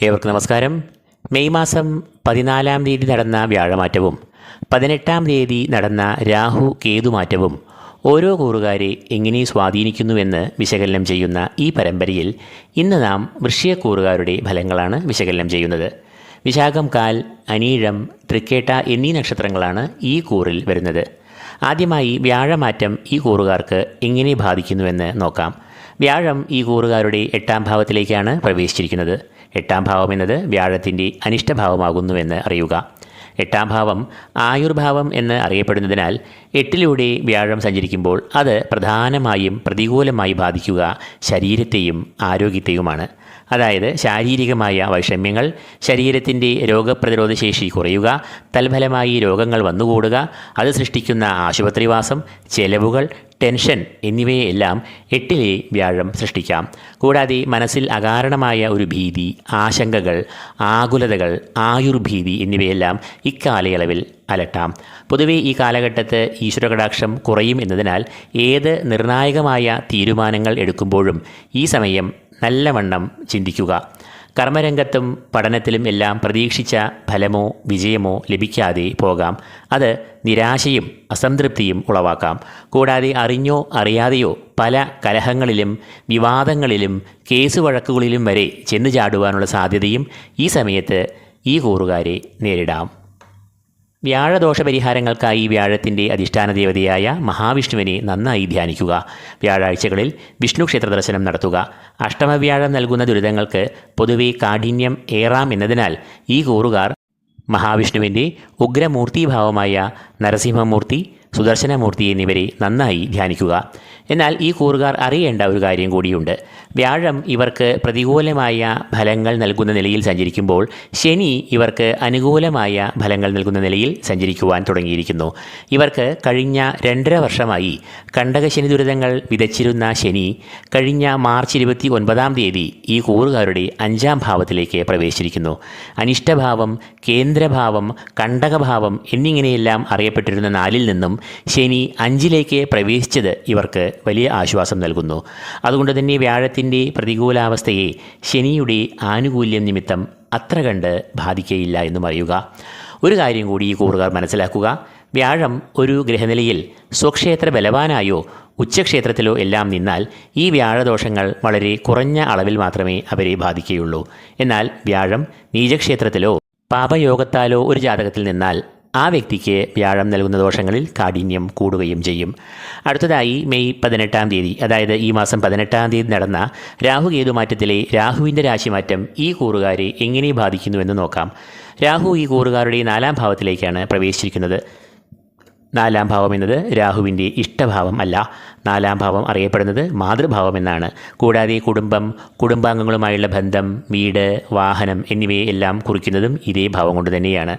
ഏവർക്കും നമസ്കാരം. മെയ് മാസം പതിനാലാം തീയതി നടന്ന വ്യാഴമാറ്റവും പതിനെട്ടാം തീയതി നടന്ന രാഹു കേതുമാറ്റവും ഓരോ കൂറുകാരെ എങ്ങനെ സ്വാധീനിക്കുന്നുവെന്ന് വിശകലനം ചെയ്യുന്ന ഈ പരമ്പരയിൽ ഇന്ന് നാം വൃഷ്യക്കൂറുകാരുടെ ഫലങ്ങളാണ് വിശകലനം ചെയ്യുന്നത്. വിശാഖം കാൽ അനീഴം തൃക്കേട്ട എന്നീ നക്ഷത്രങ്ങളാണ് ഈ കൂറിൽ വരുന്നത്. ആദ്യമായി വ്യാഴമാറ്റം ഈ കൂറുകാർക്ക് എങ്ങനെ ബാധിക്കുന്നുവെന്ന് നോക്കാം. വ്യാഴം ഈ കൂറുകാരുടെ എട്ടാം ഭാവത്തിലേക്കാണ് പ്രവേശിച്ചിരിക്കുന്നത്. എട്ടാം ഭാവം എന്നത് വ്യാഴത്തിന്റെ അനിഷ്ടഭാവമാകുന്നുവെന്ന് അറിയുക. എട്ടാം ഭാവം ആയുർഭാവം എന്ന് അറിയപ്പെടുന്നതിനാൽ എട്ടിലൂടെ വ്യാഴം സഞ്ചരിക്കുമ്പോൾ അത് പ്രധാനമായും പ്രതികൂലമായി ബാധിക്കുക ശരീരത്തെയും ആരോഗ്യത്തെയുമാണ്. അതായത് ശാരീരികമായ വൈഷമ്യങ്ങൾ ശരീരത്തിന്റെ രോഗപ്രതിരോധ ശേഷി കുറയുക തൽഫലമായി രോഗങ്ങൾ വന്നുകൂടുക അത് സൃഷ്ടിക്കുന്ന ആശുപത്രിവാസം ചെലവുകൾ ടെൻഷൻ എന്നിവയെല്ലാം എട്ടിലെ വ്യാഴം സൃഷ്ടിക്കാം. കൂടാതെ മനസ്സിൽ അകാരണമായ ഒരു ഭീതി ആശങ്കകൾ ആകുലതകൾ ആയുർഭീതി എന്നിവയെല്ലാം ഇക്കാലയളവിൽ അലട്ടാം. പൊതുവെ ഈ കാലഘട്ടത്ത് ഈശ്വരകടാക്ഷം കുറയും എന്നതിനാൽ ഏത് നിർണായകമായ തീരുമാനങ്ങൾ എടുക്കുമ്പോഴും ഈ സമയം നല്ലവണ്ണം ചിന്തിക്കുക. കർമ്മരംഗത്തും പഠനത്തിലും എല്ലാം പ്രതീക്ഷിച്ച ഫലമോ വിജയമോ ലഭിക്കാതെ പോകാം. അത് നിരാശയും അസംതൃപ്തിയും ഉളവാക്കാം. കൂടാതെ അറിഞ്ഞോ അറിയാതെയോ പല കലഹങ്ങളിലും വിവാദങ്ങളിലും കേസ് വഴക്കുകളിലും വരെ ചെന്നു ചാടുവാനുള്ള സാധ്യതയും ഈ സമയത്ത് ഈ കൂറുകാരെ നേരിടാം. വ്യാഴദോഷ പരിഹാരങ്ങൾക്കായി വ്യാഴത്തിന്റെ അധിഷ്ഠാന ദേവതയായ മഹാവിഷ്ണുവിനെ നന്നായി ധ്യാനിക്കുക. വ്യാഴാഴ്ചകളിൽ വിഷ്ണു ക്ഷേത്ര ദർശനം നടത്തുക. അഷ്ടമവ്യാഴം നൽകുന്ന ദുരിതങ്ങൾക്ക് പൊതുവെ കാഠിന്യം ഏറാം എന്നതിനാൽ ഈ കൂറുകാർ മഹാവിഷ്ണുവിന്റെ ഉഗ്രമൂർത്തിഭാവമായ നരസിംഹമൂർത്തി സുദർശനമൂർത്തി എന്നിവരെ നന്നായി ധ്യാനിക്കുക. എന്നാൽ ഈ കൂറുകാർ അറിയേണ്ട ഒരു കാര്യം കൂടിയുണ്ട്. വ്യാഴം ഇവർക്ക് പ്രതികൂലമായ ഫലങ്ങൾ നൽകുന്ന നിലയിൽ സഞ്ചരിക്കുമ്പോൾ ശനി ഇവർക്ക് അനുകൂലമായ ഫലങ്ങൾ നൽകുന്ന നിലയിൽ സഞ്ചരിക്കുവാൻ തുടങ്ങിയിരിക്കുന്നു. ഇവർക്ക് കഴിഞ്ഞ രണ്ടര വർഷമായി കണ്ടകശനി ദുരിതങ്ങൾ വിതച്ചിരുന്ന ശനി കഴിഞ്ഞ മാർച്ച് ഇരുപത്തി ഒൻപതാം തീയതി ഈ കൂറുകാരുടെ അഞ്ചാം ഭാവത്തിലേക്ക് പ്രവേശിച്ചിരിക്കുന്നു. അനിഷ്ടഭാവം കേന്ദ്രഭാവം കണ്ടകഭാവം എന്നിങ്ങനെയെല്ലാം അറിയപ്പെട്ടിരുന്ന നാലിൽ നിന്നും ശനി അഞ്ചിലേക്ക് പ്രവേശിച്ചത് ഇവർക്ക് വലിയ ആശ്വാസം നൽകുന്നു. അതുകൊണ്ട് തന്നെ വ്യാഴത്തിന്റെ പ്രതികൂലാവസ്ഥയെ ശനിയുടെ ആനുകൂല്യം നിമിത്തം അത്ര കണ്ട് ബാധിക്കയില്ല എന്നും അറിയുക. ഒരു കാര്യം കൂടി ഈ കൂറുകാർ മനസ്സിലാക്കുക. വ്യാഴം ഒരു ഗ്രഹനിലയിൽ സ്വക്ഷേത്ര ബലവാനായോ ഉച്ചക്ഷേത്രത്തിലോ എല്ലാം നിന്നാൽ ഈ വ്യാഴദോഷങ്ങൾ വളരെ കുറഞ്ഞ അളവിൽ മാത്രമേ അവരെ ബാധിക്കുകയുള്ളൂ എന്നാൽ വ്യാഴം നീചക്ഷേത്രത്തിലോ പാപയോഗത്താലോ ഒരു ജാതകത്തിൽ നിന്നാൽ ആ വ്യക്തിക്ക് വ്യാഴം നൽകുന്ന ദോഷങ്ങളിൽ കാഠിന്യം കൂടുകയും ചെയ്യും. അടുത്തതായി മെയ് പതിനെട്ടാം തീയതി അതായത് ഈ മാസം പതിനെട്ടാം തീയതി നടന്ന രാഹുകേതു മാറ്റത്തിലെ രാഹുവിന്റെ രാശിമാറ്റം ഈ കൂറുകാരെ എങ്ങനെ ബാധിക്കുന്നുവെന്ന് നോക്കാം. രാഹു ഈ കൂറുകാരുടെ നാലാം ഭാവത്തിലേക്കാണ് പ്രവേശിച്ചിരിക്കുന്നത്. നാലാം ഭാവം എന്നത് രാഹുവിന്റെ ഇഷ്ടഭാവം അല്ല. നാലാം ഭാവം അറിയപ്പെടുന്നത് മാതൃഭാവം എന്നാണ്. കൂടാതെ കുടുംബം കുടുംബാംഗങ്ങളുമായുള്ള ബന്ധം വീട് വാഹനം എന്നിവയെ എല്ലാം കുറിക്കുന്നതും ഇതേ ഭാവം കൊണ്ട് തന്നെയാണ്.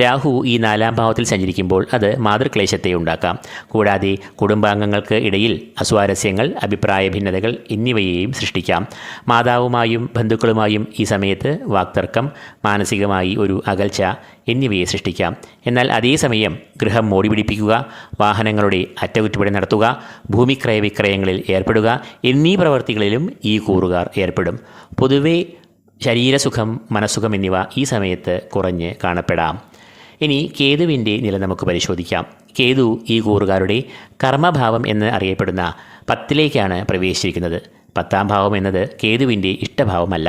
രാഹു ഈ നാലാം ഭാവത്തിൽ സഞ്ചരിക്കുമ്പോൾ അത് മാതൃക്ലേശത്തെ ഉണ്ടാക്കാം. കൂടാതെ കുടുംബാംഗങ്ങൾക്ക് ഇടയിൽ അസ്വാരസ്യങ്ങൾ അഭിപ്രായ ഭിന്നതകൾ എന്നിവയെയും സൃഷ്ടിക്കാം. മാതാവുമായും ബന്ധുക്കളുമായും ഈ സമയത്ത് വാക്തർക്കം മാനസികമായി ഒരു അകൽച്ച എന്നിവയെ സൃഷ്ടിക്കാം. എന്നാൽ അതേസമയം ഗൃഹം മോടി പിടിപ്പിക്കുക വാഹനങ്ങളുടെ അറ്റകുറ്റപ്പണി നടത്തുക ഭൂമിക്രയ വിക്രയങ്ങളിൽ ഏർപ്പെടുക എന്നീ പ്രവൃത്തികളിലും ഈ കൂറുകാർ ഏർപ്പെടും. പൊതുവേ ശരീരസുഖം മനസ്സുഖം എന്നിവ ഈ സമയത്ത് കുറഞ്ഞ് കാണപ്പെടാം. ഇനി കേതുവിന്റെ നില നമുക്ക് പരിശോധിക്കാം. കേതു ഈ കൂറുകാരുടെ കർമ്മഭാവം എന്ന് അറിയപ്പെടുന്ന പത്തിലേക്കാണ് പ്രവേശിച്ചിരിക്കുന്നത്. പത്താം ഭാവം എന്നത് കേതുവിന്റെ ഇഷ്ടഭാവമല്ല.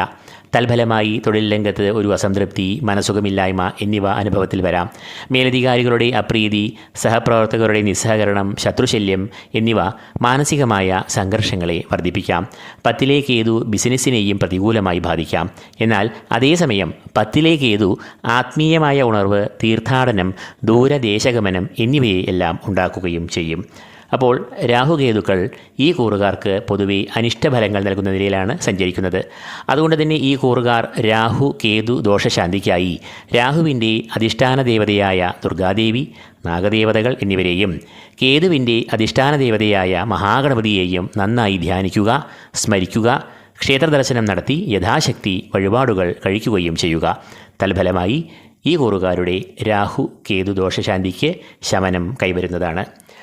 തൽഫലമായി തൊഴിൽ രംഗത്ത് ഒരു അസംതൃപ്തി മനസുഖമില്ലായ്മ എന്നിവ അനുഭവത്തിൽ വരാം. മേലധികാരികളുടെ അപ്രീതി സഹപ്രവർത്തകരുടെ നിസ്സഹകരണം ശത്രുശല്യം എന്നിവ മാനസികമായ സംഘർഷങ്ങളെ വർദ്ധിപ്പിക്കാം. പത്തിലെ കേതു ബിസിനസ്സിനെയും പ്രതികൂലമായി ബാധിക്കാം. എന്നാൽ അതേസമയം പത്തിലെ കേതു ആത്മീയമായ ഉണർവ് തീർത്ഥാടനം ദൂരദേശഗമനം എന്നിവയെ എല്ലാം ഉണ്ടാക്കുകയും ചെയ്യും. അപ്പോൾ രാഹുകേതുക്കൾ ഈ കൂറുകാർക്ക് പൊതുവെ അനിഷ്ടഫലങ്ങൾ നൽകുന്ന നിലയിലാണ് സഞ്ചരിക്കുന്നത്. അതുകൊണ്ട് തന്നെ ഈ കൂറുകാർ രാഹു കേതു ദോഷശാന്തിക്കായി രാഹുവിന്റെ അധിഷ്ഠാന ദേവതയായ ദുർഗാദേവി നാഗദേവതകൾ എന്നിവരെയും കേതുവിന്റെ അധിഷ്ഠാന ദേവതയായ മഹാഗണപതിയെയും നന്നായി ധ്യാനിക്കുക സ്മരിക്കുക ക്ഷേത്രദർശനം നടത്തി യഥാശക്തി വഴിപാടുകൾ കഴിക്കുകയും ചെയ്യുക. തൽഫലമായി ഈ കൂറുകാരുടെ രാഹു കേതു ദോഷശാന്തിക്ക് ശമനം കൈവരുന്നതാണ്.